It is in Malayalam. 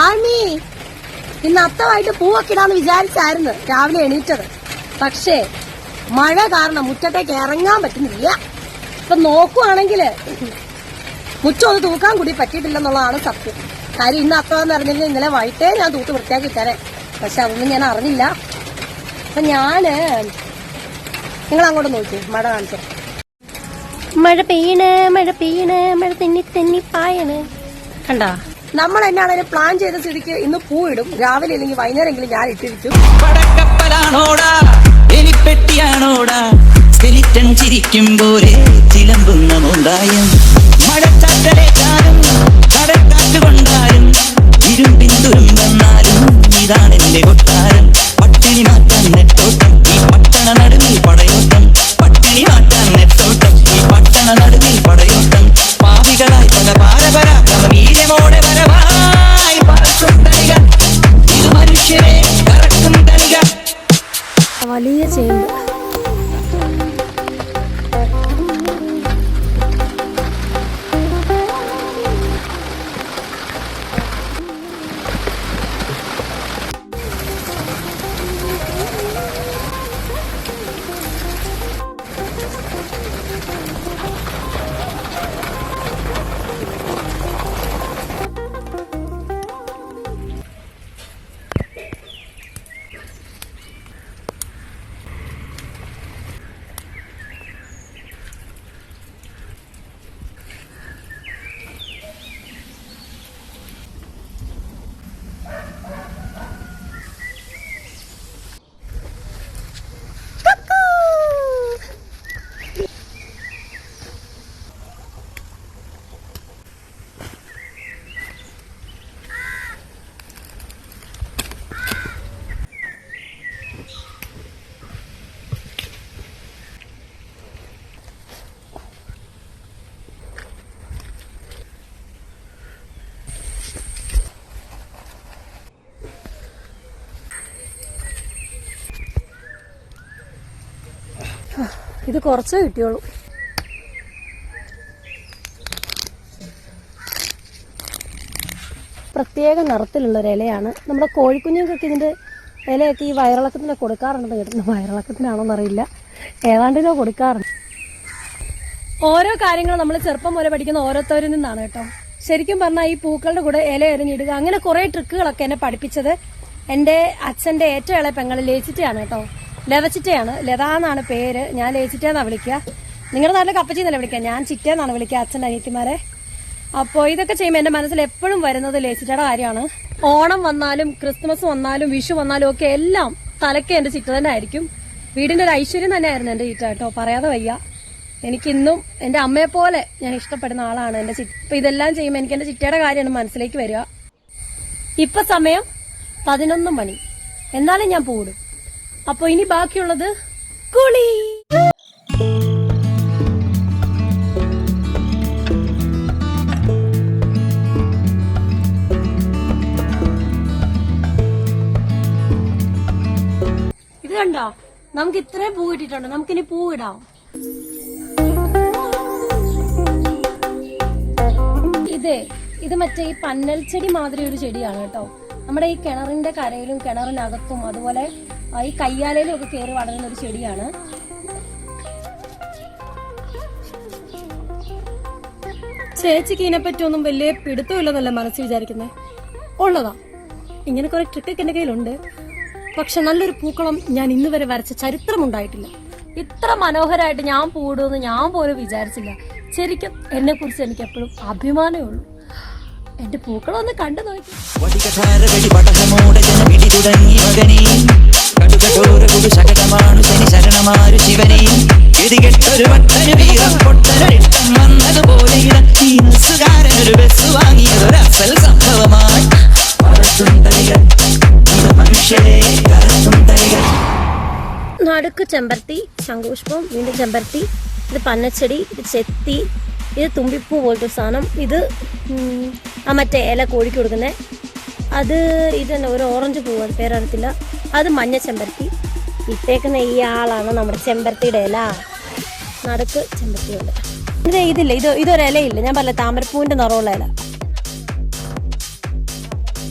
ആമി ഇന്ന് അത്തമായിട്ട് പൂവൊക്കെ ഇടാന്ന് വിചാരിച്ചായിരുന്നു രാവിലെ എണീറ്റത്. പക്ഷേ മഴ കാരണം മുറ്റത്തേക്ക് ഇറങ്ങാൻ പറ്റുന്നില്ല. ഇപ്പൊ നോക്കുവാണെങ്കിൽ മുറ്റം ഒന്ന് തൂക്കാൻ കൂടി പറ്റിയിട്ടില്ലെന്നുള്ളതാണ് സത്യം. കാര്യം ഇന്ന് അത്തമെന്ന് അറിഞ്ഞില്ല ഇന്നലെ വൈകിട്ടേ ഞാൻ തൂത്ത് വൃത്തിയാക്കി തരാം പക്ഷെ അതൊന്നും ഞാൻ അറിഞ്ഞില്ല. അപ്പൊ ഞാൻ നിങ്ങൾ അങ്ങോട്ട് നോക്കി മഴ കാണിച്ചു. മഴ പെയ്യണ് മഴ പെയ്യണ് മഴ തെന്നി തെന്നി പായണേ. കണ്ടാ? നമ്മൾ എന്നാണെങ്കിലും പ്ലാൻ ചെയ്ത സ്ഥിതിക്ക് ഇന്ന് പൂവിടും. രാവിലെ അല്ലെങ്കിൽ വൈകുന്നേരമെങ്കിലും ഞാൻ ഇട്ടിരിക്കും. എലിപ്പെട്ടിയാണോടാ? സ്കെലിറ്റൻ ചിരിക്കും പോലെ ചിലമ്പുന്ന കൊട്ടാരം. വലിയ ഇത് കുറച്ചേ കിട്ടിയുള്ളൂ പ്രത്യേക നിറത്തിലുള്ളൊരു ഇലയാണ്. നമ്മുടെ കോഴിക്കുഞ്ഞുങ്ങൾക്കൊക്കെ ഇതിന്റെ ഇലയൊക്കെ ഈ വയറിളക്കത്തിന് കൊടുക്കാറുണ്ടെന്ന് കേട്ടിട്ടുണ്ട് വയറിളക്കത്തിനാണോന്ന് അറിയില്ല ഏതാണ്ടിനോ കൊടുക്കാറുണ്ട്. ഓരോ കാര്യങ്ങളും നമ്മൾ ചെറുപ്പം മുതൽ പഠിക്കുന്ന ഓരോരുത്തരിൽ നിന്നാണ് കേട്ടോ. ശരിക്കും പറഞ്ഞാൽ ഈ പൂക്കളുടെ കൂടെ ഇല എറിഞ്ഞിടുക അങ്ങനെ കുറേ ട്രിക്കുകളൊക്കെ എന്നെ പഠിപ്പിച്ചത് എന്റെ അച്ഛന്റെ ഏറ്റവും ഇളയ പെങ്ങളിൽ ലേച്ചിട്ടാണ് കേട്ടോ. ലവച്ചിറ്റയാണ് ലത എന്നാണ് പേര്. ഞാൻ ലേച്ചിറ്റ എന്നാണ് വിളിക്കുക. നിങ്ങളുടെ നാട്ടിൽ കപ്പച്ചി എന്നല്ല വിളിക്കുക? ഞാൻ ചിറ്റ എന്നാണ് വിളിക്കുക അച്ഛൻ അനിയത്തിമാരെ. അപ്പോൾ ഇതൊക്കെ ചെയ്യുമ്പോൾ എന്റെ മനസ്സിൽ എപ്പോഴും വരുന്നത് ലേച്ചിറ്റയുടെ കാര്യമാണ്. ഓണം വന്നാലും ക്രിസ്മസ് വന്നാലും വിഷു വന്നാലും ഒക്കെ എല്ലാം തലയ്ക്ക് എന്റെ ചിറ്റ തന്നെ ആയിരിക്കും. വീടിന്റെ ഒരു ഐശ്വര്യം തന്നെയായിരുന്നു എന്റെ ചിറ്റ കേട്ടോ. പറയാതെ വയ്യ. എനിക്കിന്നും എന്റെ അമ്മയെപ്പോലെ ഞാൻ ഇഷ്ടപ്പെടുന്ന ആളാണ് എന്റെ ചിറ്റ. അപ്പം ഇതെല്ലാം ചെയ്യുമ്പോൾ എനിക്ക് എന്റെ ചിറ്റയുടെ കാര്യമാണ് മനസ്സിലേക്ക് വരിക. ഇപ്പം സമയം പതിനൊന്ന് മണി. എന്നാലും ഞാൻ പോടും അപ്പൊ ഇനി ബാക്കിയുള്ളത് കുളി. ഇത് കണ്ടോ? നമുക്ക് ഇത്രയും പൂ കിട്ടിയിട്ടുണ്ട്. നമുക്കിനി പൂ ഇടാം. ഇതേ ഇത് മറ്റേ ഈ പന്നൽ ചെടി മാതിരി ഒരു ചെടിയാണ് കേട്ടോ. നമ്മുടെ ഈ കിണറിന്റെ കരയിലും കിണറിനകത്തും അതുപോലെ ഈ കയ്യാലയിലും ഒക്കെ കയറി വളരുന്ന ഒരു ചെടിയാണ്. ചേച്ചിക്ക് ഇതിനെപ്പറ്റി ഒന്നും വലിയ പിടുത്തമില്ലെന്നല്ല മനസ്സിൽ വിചാരിക്കുന്നത് ഉള്ളതാ. ഇങ്ങനെ കുറെ ട്രിക്കൊക്കെ എന്റെ കയ്യിലുണ്ട്. പക്ഷെ നല്ലൊരു പൂക്കളം ഞാൻ ഇന്ന് വരെ വരച്ച ചരിത്രമുണ്ടായിട്ടില്ല. ഇത്ര മനോഹരമായിട്ട് ഞാൻ പൂടുമെന്ന് ഞാൻ പോലും വിചാരിച്ചില്ല. ശരിക്കും എന്നെ കുറിച്ച് എനിക്ക് എപ്പോഴും അഭിമാനമേ ഉള്ളൂ. എന്റെ പൂക്കളൊന്ന് കണ്ടു നോക്കി. നടുക്ക് ചെമ്പരത്തി ശംഖുപുഷ്പം വീണ്ടും ചെമ്പരത്തി ഇത് പന്നച്ചെടി ഇത് ചെത്തി ഇത് തുമ്പിപ്പൂ പോലത്തെ സാധനം. ഇത് ആ മറ്റേ ഇല കോഴിക്ക് കൊടുക്കുന്നത് അത് ഇത് തന്നെ ഒരു ഓറഞ്ച് പൂവ് പേരറിയത്തില്ല. അത് മഞ്ഞ ചെമ്പരത്തി. ഇട്ടേക്കുന്ന ഈ ആളാണ് നമ്മുടെ ചെമ്പരത്തിയുടെ ഇല. നടുക്ക് ചെമ്പരത്തിയുണ്ട് ഇത് ഇതില്ല ഇത് ഇതൊരു ഇലയില്ല. ഞാൻ പറഞ്ഞ താമരപ്പൂവിന്റെ നിറമുള്ള ഇല.